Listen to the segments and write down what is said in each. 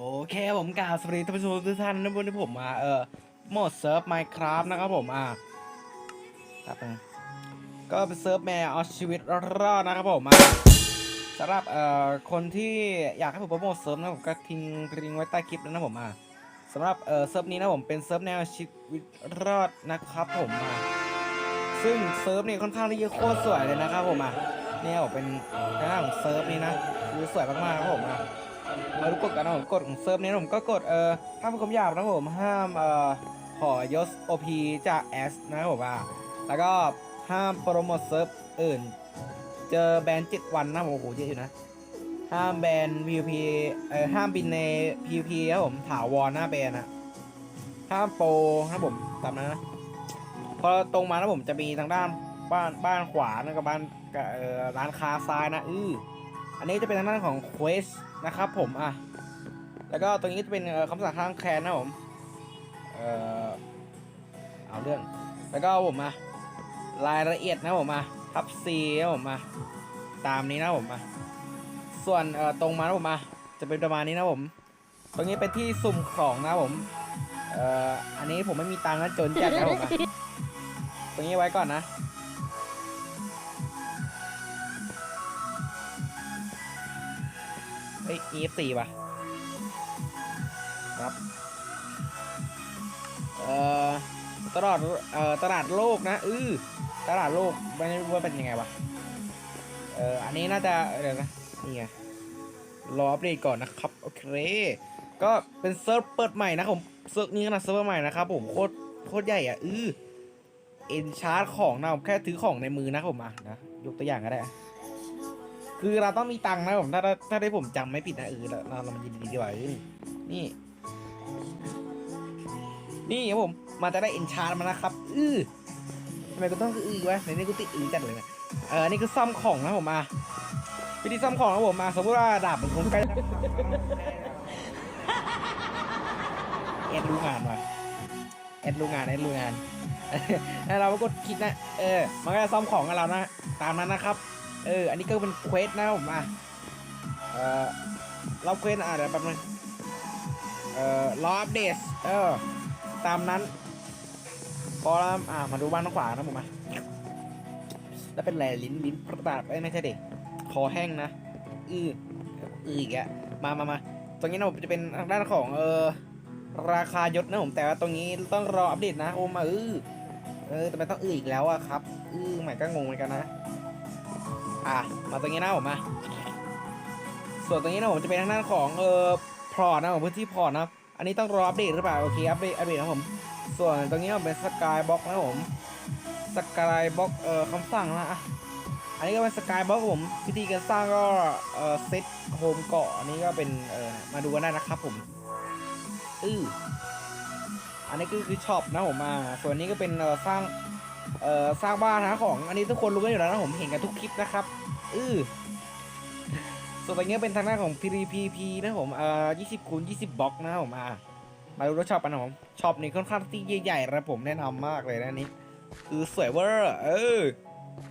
โอเคผมกล่าวสวัสดีท่านผู้ชมทุกท่านนะวันนี้ผมมาเออโหมดเซิร์ฟ Minecraft นะครับผมอะครับก็เป็นเซิร์ฟแมวเอาชีวิตรอดนะครับผมอะสำหรับเอ่อคนที่อยากให้ผมโปรโมทเซิร์ฟนะผมก็ทิ้งลิงก์ไว้ใต้คลิปแล้วนะผมอะสำหรับเอ่อเซิร์ฟนี้นะผมเป็นเซิร์ฟแนวชีวิตรอดนะครับผมอะซึ่งเซิร์ฟนี่ค่อนข้างที่จะโคตรสวยเลยนะครับผมอะเนี่ยผมเป็นหน้าของเซิร์ฟนี้นะคือสวยมากๆครับผมอะ มาดูกฎกันนะผมกฎของเซิร์ฟนี้นะผมก็กดเอ่อห้ามคำหยาบนะผมห้ามเอ่อขอยศ OP จาก S นะครับผมอะแล้วก็ห้ามโปรโมทเซิร์ฟอื่น เจอแบนเจ็ดวันนะผมโอ้โหเยอะอยู่นะห้ามแบน PVP เอ่อห้ามบินใน PVP ครับผมถาวรหน้าแบนอะห้ามโปรนะผมตามนั้นนะพอตรงมานะผมจะมีทางด้านบ้านบ้านขวานะกับบ้านเอ่อร้านค้าซ้ายนะอื้อ อันนี้จะเป็นทางด้านของ Quest นะครับผมอะแล้วก็ตรงนี้จะเป็นคำสั่งทางแคนนะผมเอ่อเอาเรื่อง แล้วก็ผมอะรายละเอียดนะผมอะทับ C นะผมอะตามนี้นะผมอะส่วนเอ่อตรงมานะผมอะจะเป็นประมาณนี้นะผม ตรงนี้เป็นที่สุ่มของนะผมเอ่ออันนี้ผมไม่มีตังค์นะจนจัดนะผมอะตรงนี้ไว้ก่อนนะ เฮ้ย EF4 ป่ะครับเอ่อตลาดเอ่อตลาดโลกนะอือตลาดโลกไม่รู้ว่าเป็นยังไงวะเอ่ออันนี้น่าจะเดี๋ยวนะนี่ไงรออัปเดตก่อนนะครับโอเคก็เป็นเซิร์ฟเปิดใหม่นะผมเซิร์ฟนี้ขนาดเซิร์ฟใหม่นะครับผมโคตรโคตรใหญ่อะอือเอ็นชาร์จของนะผมแค่ถือของในมือนะผมอะนะยกตัวอย่างก็ได้ คือเราต้องมีตังค์นะผมถ้าถ้าถ้าได้ผมจำไม่ผิดนะเออเราเราเรามันยินดีดีกว่านี่นี่ นี่ครับผมมันจะได้เอ็นชาร์มานะครับอือทำไมกูต้องอือวะในนี้กูติดอือจัดเลยนะเออนี่คือซ่อมของนะผมมาวิธีซ่อมของนะผมมาสมมติว่าดาบมันคงใกล้แอดรู้งานว่ะแอดรู้งานแอดรู้งานแล้เราก็กดคลิกนะ เออ มันก็จะซ่อมของกับเรานะ ตามนั้นนะครับ เออ อันนี้ก็เป็นเควสนะผมอะเออเราเควสอะเดี๋ยวแป๊บนึงเออรออัปเดตเออ ตามนั้นพอแล้วอ่ามาดูบ้านทางขวานะผมอะแล้วเป็นแหล่ลิ้นลิ้นประสาทเอ้ยไม่ใช่เด็กคอแห้งนะอืออืออีกอะมามามาตรงนี้นะผมจะเป็นทางด้านของเออราคายศนะผมแต่ว่าตรงนี้ต้องรออัปเดตนะโอ้มาอือเออแต่ไม่ต้องอืออีกแล้วอะครับ อือใหม่ก็งงเหมือนกันนะ อะมาตรงนี้นะผมมาส่วนตรงนี้นะผมจะเป็นทางด้านของเอ่อพอร์ตนะผมพื้นที่พอร์ตนะอันนี้ต้องรออัปเดตหรือเปล่าโอเคอัปเดตอัปเดตนะผม ส่วนตรงนี้เป็นสกายบ็อกนะผมสกายบ็อกเอ่อคำสั่งนะอะอันนี้ก็เป็นสกายบ็อกผมวิธีการสร้างก็เอ่อเซตโฮมเกาะอันนี้ก็เป็นเอ่อมาดูกันได้นะครับผมอืออันนี้ก็คือช็อปนะผมมาส่วนนี้ก็เป็นเอ่อสร้าง เอ่อสร้างบ้านนะของอันนี้ทุกคนรู้กันอยู่แล้วนะผมเห็นกันทุกคลิปนะครับอือส่วนตรงนี้เป็นทางด้าของ PVP นะผมเอ่อ20คูณ20บล็อกนะครับผมอะมาดูรถช็อปกันนะผมช็อปนี่ค่อนข้างที่ใหญ่ๆนะผมแนะนำมากเลยนะนี้ คือสวยเวอร์เออ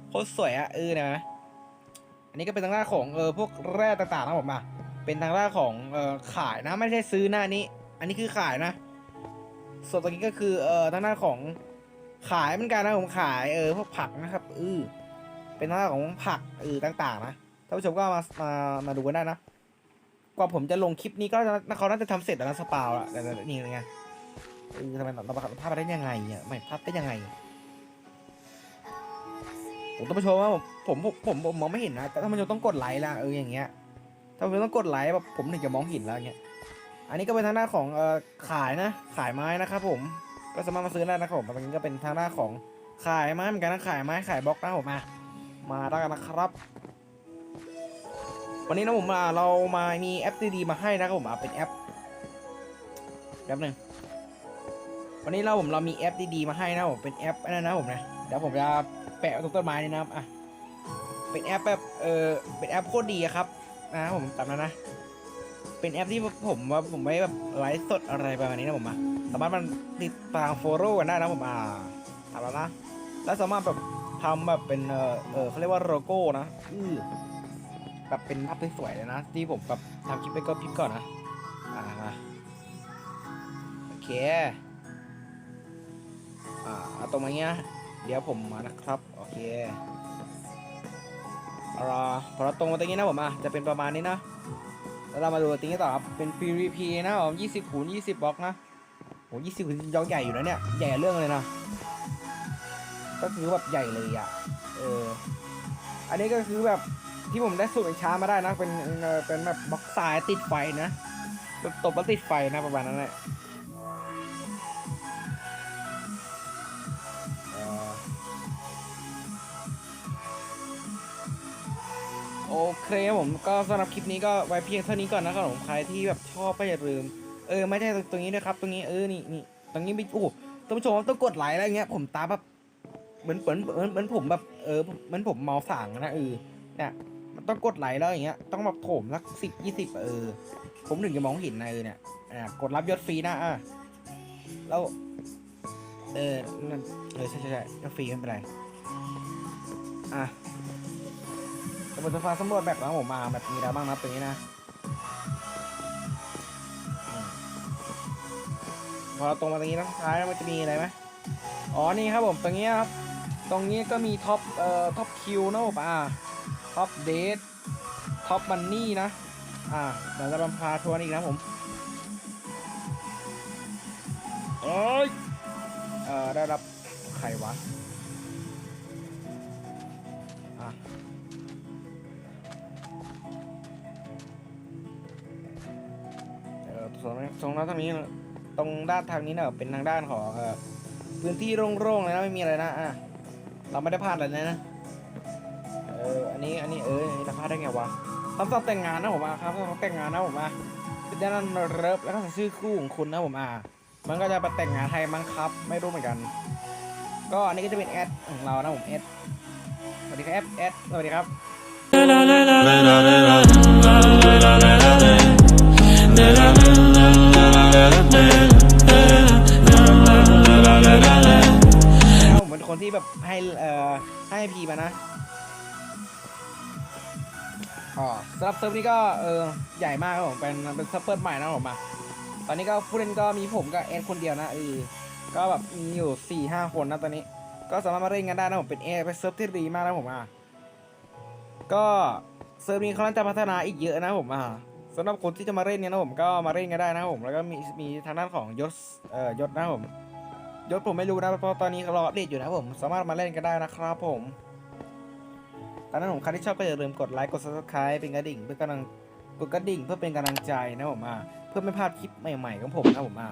โคตรสวยอะเออนะ อันนี้ก็เป็นทางด้าของเออพวกแร่ต่างๆนะผมอะเป็นทางด้านของเออขายนะไม่ใช่ซื้อหน้านี้ อันนี้คือขายนะ ส่วนตรงนี้ก็คือเออทางด้านของ ขายเหมือนกันนะผมขายเออพวกผักนะครับเออเป็นทางด้าของผักเออต่างๆนะท่านผู้ชมก็มามามาดูกันได้นะกว่าผมจะลงคลิปนี้ก็เขาน่าจะทำเสร็จแล้วนะสปาวอะแต่แต่นี่ไงเออทำไมเราพลาดไปได้ยังไงเนี่ยไม่พลาดได้ยังไงผมต้องไปชมว่าผมผมผมผมมองไม่เห็นนะแต่ท่านผู้ชมต้องกดไลค์ละเอออย่างเงี้ยท่านผู้ชมต้องกดไลค์แบบผมถึงจะมองเห็นแล้วอย่างเงี้ยอันนี้ก็เป็นทางด้าของเอ่อขายนะ ขายไม้นะครับผม ก็สามารถมาซื้อได้นะครับผมตรงนี้ก็เป็นทางด้าของขายไม้เหมือนกันนะขายไม้ขายบล็อกนะผมมามาได้กันนะครับ วันนี้นะผมมาเรามามีแอปดีๆมาให้นะครับผมอะเป็นแอปแป๊บหนึงวันนี้เราผมเรามีแอปดีๆมาให้นะผมเป็นแอปอันนั้นนะผมนะเดี๋ยวผมจะแปะตรงต้นไม้นี่นะครับอะเป็นแอปแบบเออเป็นแอปโคตรดีครับนะผมตามนั้นนะ เป็นแอปที่ผมว่าผมไว้แบบไลฟ์สดอะไรประมาณนี้นะผมอะ สามารถมันติดตามโฟโล่กันได้นะผมอ่าทำแล้วนะ แล้วสามารถแบบทำแบบเป็นเออเออเขาเรียกว่าโลโก้นะอือแบบเป็นภาพสวยๆเลยนะ ที่ผมแบบทำคลิปไปก็พิมพ์ก่อนนะ อ่ามาโอเค อ่าเอาตรงมาเงี้ย เดี๋ยวผมมานะครับ โอเคเอพอเราตรงมาตรงนี้นะผมอะจะเป็นประมาณนี้นะ แล้วเรามาดูตรงนี้ต่อครับ เป็น PVP นะผม20คูณ20บล็อกนะ โห20คูณ20บล็อกใหญ่อยู่นะเนี่ย ใหญ่เรื่องเลยนะ ก็คือแบบใหญ่เลยอะ เออ อันนี้ก็คือแบบที่ผมได้สูตรช้ามาได้นะ เป็นเป็นแบบบล็อกทรายติดไฟนะแบบตบแล้วติดไฟนะประมาณนั้นแหละโอเคผมก็สำหรับคลิปนี้ก็ไว้เพียงเท่านี้ก่อนนะครับผมใครที่แบบชอบก็อย่าลืม เออไม่ใช่ตรงนี้ด้วยครับ ตรงนี้เออนี่นี่ตรงนี้มีโอ้โหท่านผู้ชมต้องกดไลค์อะไรเงี้ยผมตาแบบเหมือนเหมือนเหมือนเหมือนผมแบบเออเหมือนผมเมาสั่งนะเออเนี่ยมันต้องกดไลค์แล้วอย่างเงี้ยต้องแบบโถมสักสิบยี่สิบเออ ผมถึงจะมองเห็นนะเออเนี่ยอ่ากดรับยศฟรีนะอะแล้วเออนั่นเออใช่ใช่ใช่ยศฟรีไม่เป็นไรอะสมุดสฟาสำรวจแบบของผมมาแบบมีอะไรบ้างนะตรงนี้นะ พอเราตรงมาตรงนี้นะท้ายมันจะมีอะไรไหมอ๋อนี่ครับผมตรงนี้ครับตรงนี้ก็มีท็อปเอ่อท็อปคิวนะผมอ่าท็อปเดทท็อปมันนี่นะ อ่าเดี๋ยวจะบำพาทวนอีกนะผมเอ้ยเอ่อได้รับใครวะอะเออตรงนี้ตรงนั้นทางนี้ ตรงด้านทางนี้เนอะเป็นทางด้านของพื้นที่โล่งๆเลยนะไม่มีอะไรนะอะเราไม่ได้พลาดอะไรนะเอออันนี้อันนี้เออเราพลาดได้ไงวะคำตอบแต่งงานนะผมอะครับคำตอบแต่งงานนะผมอะเป็นด้านเริฟแล้วก็ชื่อคู่ของคุณนะผมอะมันก็จะไปแต่งงานไทยมั้งครับ ไม่รู้เหมือนกัน ก็อันนี้ก็จะเป็นแอดของเรานะผมแอดสวัสดีครับแอดสวัสดีครับผมเป็นค แบบให้เอ่อให้พีมานะอ๋อสำหรับเซิร์ฟนี้ก็เออใหญ่มากครับผมเป็นเป็นเซิร์ฟเปิดใหม่นะผมอะตอนนี้ก็ผู้เล่นก็มีผมกับเอสคนเดียวนะเออก็แบบมีอยู่สี่ห้าคนนะตอนนี้ ก็สามารถมาเล่นกันได้นะผมเป็นเอเป็นเซิร์ฟที่ดีมากนะผมอะก็เซิร์ฟนี้เขาน่าจะพัฒนาอีกเยอะนะผมอะสำหรับคนที่จะมาเล่นเนี่ยนะผมก็มาเล่นกันได้นะผมแล้วก็มีมีทางด้านของยศเอ่อยศนะผม ยศผมไม่รู้นะเพราะตอนนี้รอเดตอยู่นะผม สามารถมาเล่นกันได้นะครับผมตอนนั้นผมใครที่ชอบก็อย่าลืมกดไลค์กด subscribe เป็นกระดิ่งเพื่อกำลังกดกระดิ่งเพื่อเป็นกำลังใจนะผมอะเพื่อไม่พลาดคลิปใหม่ๆของผมนะผมอะ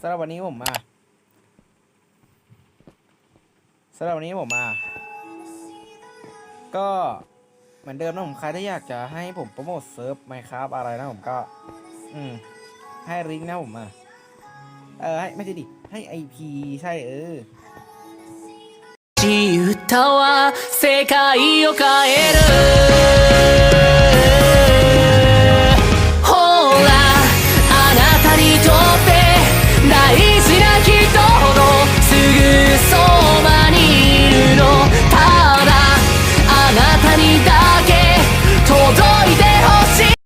สำหรับวันนี้ผมอะสำหรับวันนี้ผมอะก็เหมือนเดิมนะผมใครที่อยากจะให้ผมโปรโมทเซิร์ฟไหมครับอะไรนะผมก็ อืมให้ลิงก์นะผมอะเออให้ไม่ใช่ดิ ให้ไอพีใช่เออ 歌は世界を変える 」